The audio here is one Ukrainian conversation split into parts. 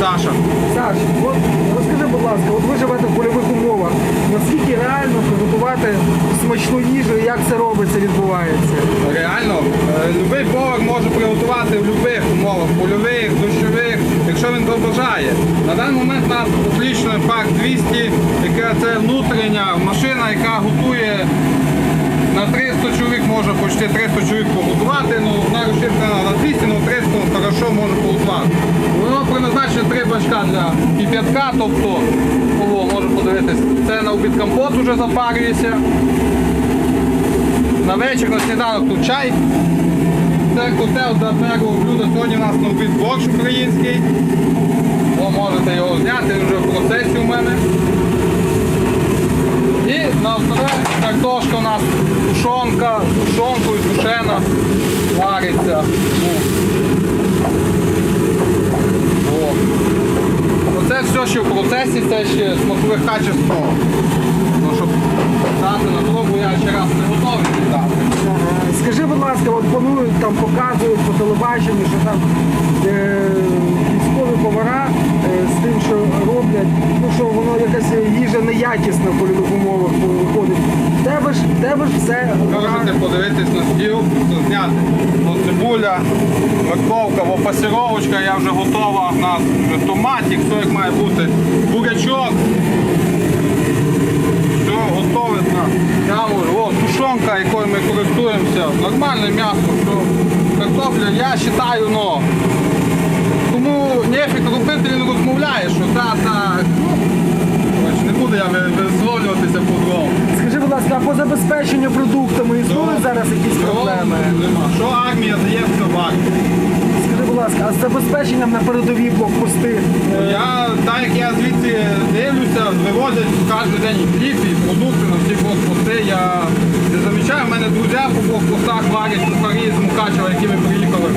Саша. Саш, от розкажи, будь ласка, от ви живете в польових умовах. Наскільки реально приготувати смачну їжу і як це робиться, відбувається? Реально, е, любий повар може приготувати в будь-яких умовах, польових, дощових, якщо він побажає. На даний момент у нас отлічно пак 200, яка це внутрішня машина, яка готує на 300 чоловік може почти 300 чоловік поготувати, ну вона розширена на 200, ну 300 хорошо може поготувати. Воно призначено три бачка для кип'ятка, тобто, о, можу подивитись, це на обід компот вже запарюється. На вечір, на сніданок тут чай. Це котел для першого блюда. Сьогодні у нас на обід борщ український. О, можете його зняти, він вже в процесі у мене. І на основне картошка у нас тушонка, тушонкою, тушена, вариться. О. Оце все ще в процесі, це ще смакове качество. Ну, щоб дати на пробу, я ще раз не готовий дати. Скажи, будь ласка, от планують там показують по телебаченню, що там е, військові повара е, з тим, що роблять, ну що воно якась їжа неякісна в польових умовах виходить. Тебе ж, тебе ж все. Можете подивитись на стіл, зняти. Тут цибуля, морковка, бо пасіровочка, я вже готова. У нас вже томатик, все як має бути. Бурячок. Все готове. О, тушонка, якою ми користуємося. Нормальне м'ясо, все. Картопля, я вважаю, ну. Тому нефік робити він розмовляє, що та, та. Ну, не буду я ви- висловлюватися по-другому. Скажи, будь ласка, а по забезпеченню продуктами існують зараз якісь проблеми? Нема. Що армія дає все в армії? Скажи, будь ласка, а з забезпеченням на передовій блокпости? Я, так як я звідси дивлюся, вивозять кожен день і хліб, і продукти на всі блокпости. Я не замічаю, в мене друзі по блокпостах варять кухарі з Мукачева, які ми приїхали.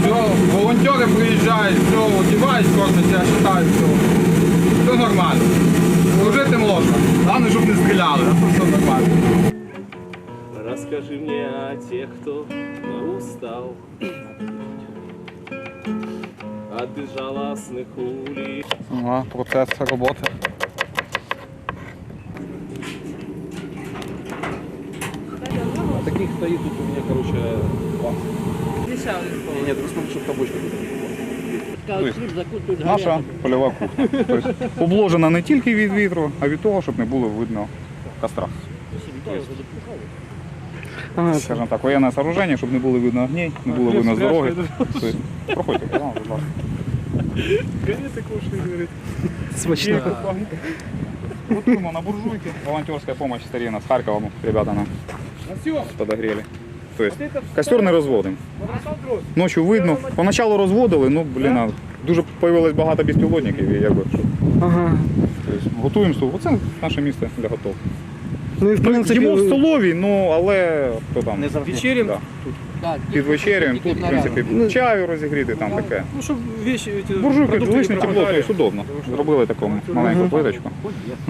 Все, волонтери приїжджають, все, одівають я вважаю, все. Все нормально. Служити можна. Головне, щоб не стріляли, а то все нормально. Расскажи мне о тех, кто устал безжалостных улиц. Ага, процес роботи. Таких стоит тут у меня, короче, два. Не, нет, просто чтобы табочка тут Наша польова кухня. Тобто обложена не тільки від вітру, а від того, щоб не було видно костра. Скажімо так, воєнне сооруження, щоб не було видно огней, не було видно з дороги. Проходьте, будь ласка. Смачно. Готуємо на буржуйки. Волонтерська допомога Старіна з Харкова, ну, ребята нам подогрели. Тобто, костер не розводимо. Ночі видно. Поначалу розводили, ну, блін, а дуже появилось багато безпілотників і якби, Ага. тобто, готуємо. Оце наше місце для готовки. Ну і в принципі. Їмо в столовій, ну але хто там? Не завжди. Да. Під вечерям, тут, в принципі, чаю розігріти, там таке. Ну, чтобы вещи эти... Буржуйки, продукты не лишнє тепло, пропадали. тобто удобно. Зробили таку маленьку плиточку.